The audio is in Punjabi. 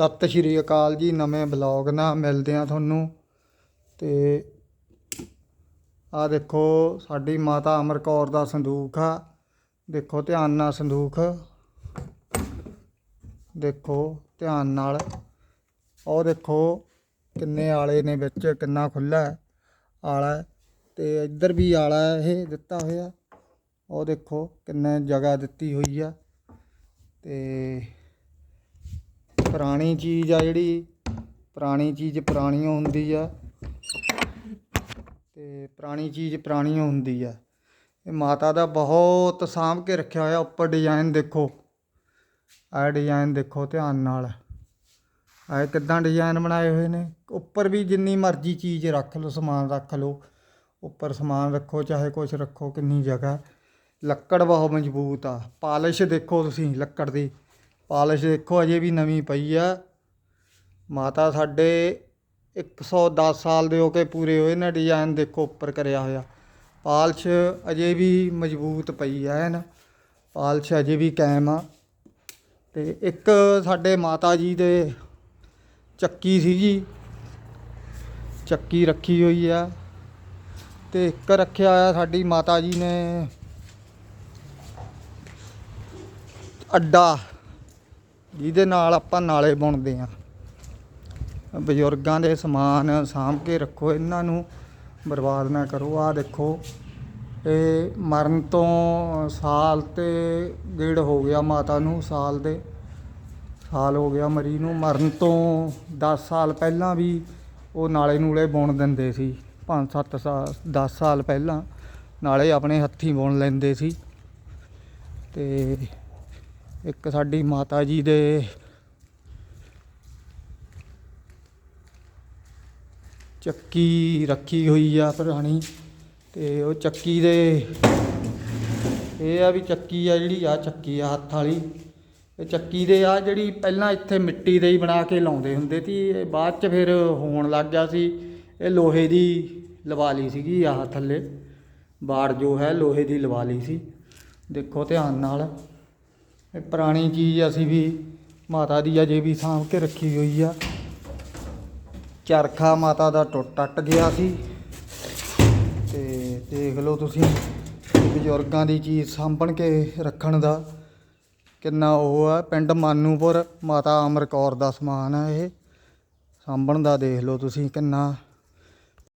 ਸਤਿ ਸ਼੍ਰੀ ਅਕਾਲ ਜੀ, ਨਵੇਂ ਬਲੌਗ ਨਾਲ ਮਿਲਦੇ ਆ ਤੁਹਾਨੂੰ। ਤੇ ਆ ਦੇਖੋ, ਸਾਡੀ ਮਾਤਾ ਅਮਰ ਕੌਰ ਦਾ ਸੰਦੂਕ ਆ। ਦੇਖੋ, ਧਿਆਨ ਨਾਲ ਸੰਦੂਕ। ਦੇਖੋ, ਧਿਆਨ ਨਾਲ। ਉਹ ਦੇਖੋ, ਕਿੰਨੇ ਆਲੇ ਨੇ ਵਿੱਚ, ਕਿੰਨਾ ਖੁੱਲਾ ਆਲਾ ਹੈ। ਤੇ ਇੱਧਰ ਵੀ ਆਲਾ ਇਹ ਦਿੱਤਾ ਹੋਇਆ। ਉਹ ਦੇਖੋ, ਕਿੰਨੇ ਜਗ੍ਹਾ ਦਿੱਤੀ ਹੋਈ ਆ। ਤੇ ਪੁਰਾਣੀ ਚੀਜ਼ ਆ ਜਿਹੜੀ, ਪੁਰਾਣੀ ਚੀਜ਼ ਪੁਰਾਣੀ ਹੁੰਦੀ ਆ। ਤੇ ਪੁਰਾਣੀ ਚੀਜ਼ ਪੁਰਾਣੀ ਹੁੰਦੀ ਆ। ਇਹ ਮਾਤਾ ਦਾ ਬਹੁਤ ਸਾਂਭ ਕੇ ਰੱਖਿਆ ਹੋਇਆ ਉੱਪਰ ਡਿਜ਼ਾਈਨ ਦੇਖੋ। ਆਹ ਡਿਜ਼ਾਈਨ ਦੇਖੋ ਧਿਆਨ ਨਾਲ। ਆਹ ਕਿੱਦਾਂ ਡਿਜ਼ਾਈਨ ਬਣਾਏ ਹੋਏ ਨੇ। ਉੱਪਰ ਵੀ ਜਿੰਨੀ ਮਰਜ਼ੀ ਚੀਜ਼ ਰੱਖ ਲਓ, ਸਮਾਨ ਰੱਖ ਲਓ। ਉੱਪਰ ਸਮਾਨ ਰੱਖੋ, ਚਾਹੇ ਕੁਝ ਰੱਖੋ, ਕਿੰਨੀ ਜਗ੍ਹਾ। ਲੱਕੜ ਬਹੁਤ ਮਜ਼ਬੂਤ ਆ। ਪਾਲਿਸ਼ ਦੇਖੋ ਤੁਸੀਂ ਲੱਕੜ ਦੀ। ਪਾਲਿਸ਼ ਦੇਖੋ ਅਜੇ ਵੀ ਨਵੀਂ ਪਈ ਆ। ਮਾਤਾ ਸਾਡੇ 110 ਸਾਲ ਦੇ ਹੋ ਕੇ ਪੂਰੇ ਹੋਏ ਨੇ ਡਿਜ਼ਾਈਨ ਦੇਖੋ ਉੱਪਰ ਕਰਿਆ ਹੋਇਆ। ਪਾਲਿਸ਼ ਅਜੇ ਵੀ ਮਜ਼ਬੂਤ ਪਈ ਐ ਐਨ। ਪਾਲਿਸ਼ ਅਜੇ ਵੀ ਕਾਇਮ ਆ। ਤੇ ਇੱਕ ਸਾਡੇ ਮਾਤਾ ਜੀ ਦੇ ਚੱਕੀ ਸੀਗੀ ਚੱਕੀ ਰੱਖੀ ਹੋਈ ਆ। ਤੇ ਇੱਕ ਰੱਖਿਆ ਆ ਸਾਡੀ ਮਾਤਾ ਜੀ ਨੇ। ਅੱਡਾ। ਜਿਹਦੇ ਨਾਲ ਆਪਾਂ ਨਾਲੇ ਬੁਣਦੇ ਆ ਬਜ਼ੁਰਗਾਂ ਦੇ ਸਮਾਨ ਸਾਂਭ ਕੇ ਰੱਖੋ, ਇਹਨਾਂ ਨੂੰ ਬਰਬਾਦ ਨਾ ਕਰੋ। ਆਹ ਦੇਖੋ, ਇਹ ਮਰਨ ਤੋਂ ਸਾਲ ਤੇ ਡੇਢ ਹੋ ਗਿਆ ਮਾਤਾ ਨੂੰ, ਸਾਲ ਦੇ, ਸਾਲ ਹੋ ਗਿਆ ਮਰੀ ਨੂੰ। ਮਰਨ ਤੋਂ 10 ਸਾਲ ਪਹਿਲਾਂ ਵੀ ਉਹ ਨਾਲੇ ਨੂਲੇ ਬੁਣ ਦਿੰਦੇ ਸੀ। 5-7 ਸਾਲ 10 ਸਾਲ ਪਹਿਲਾਂ ਨਾਲੇ ਆਪਣੇ ਹੱਥੀਂ ਬੁਣ ਲੈਂਦੇ ਸੀ। ਤੇ ਇੱਕ ਸਾਡੀ ਮਾਤਾ ਜੀ ਦੇ। ਚੱਕੀ ਰੱਖੀ ਹੋਈ ਆ ਪੁਰਾਣੀ ਤੇ ਉਹ ਚੱਕੀ ਦੇ। ਇਹ ਆ ਵੀ ਚੱਕੀ ਆ ਜਿਹੜੀ ਆ ਚੱਕੀ ਆ ਹੱਥ ਵਾਲੀ। ਇਹ ਚੱਕੀ ਦੇ ਆ ਜਿਹੜੀ ਪਹਿਲਾਂ ਇੱਥੇ ਮਿੱਟੀ ਦੇ ਹੀ ਬਣਾ ਕੇ ਲਾਉਂਦੇ ਹੁੰਦੇ ਸੀ। ਇਹ ਬਾਅਦ ਚ ਫਿਰ ਹੋਣ ਲੱਗ ਗਿਆ ਸੀ। ਇਹ ਲੋਹੇ ਦੀ ਲਵਾ ਲਈ ਸੀਗੀ ਆਹ ਥੱਲੇ। ਬਾੜ ਜੋ ਹੈ, ਲੋਹੇ ਦੀ ਲਵਾ ਲਈ ਸੀ। ਦੇਖੋ ਧਿਆਨ ਨਾਲ। ਇਹ ਪੁਰਾਣੀ ਚੀਜ਼ ਅਸੀਂ ਵੀ ਮਾਤਾ ਦੀ ਅਜੇ ਵੀ ਸਾਂਭ ਕੇ ਰੱਖੀ ਹੋਈ ਆ। ਚਰਖਾ ਮਾਤਾ ਦਾ ਟੁੱਟ ਟੱਟ ਗਿਆ ਸੀ। ਤੇ ਦੇਖ ਲਓ ਤੁਸੀਂ ਬਜ਼ੁਰਗਾਂ ਦੀ ਚੀਜ਼ ਸਾਂਭਣ ਕੇ ਰੱਖਣ ਦਾ ਕਿੰਨਾ ਉਹ ਆ। ਪਿੰਡ ਮਾਨੂਪੁਰ ਮਾਤਾ ਅਮਰ ਕੌਰ ਦਾ ਸਮਾਨ ਆ ਇਹ। ਸਾਂਭਣ ਦਾ ਦੇਖ ਲਓ ਤੁਸੀਂ ਕਿੰਨਾ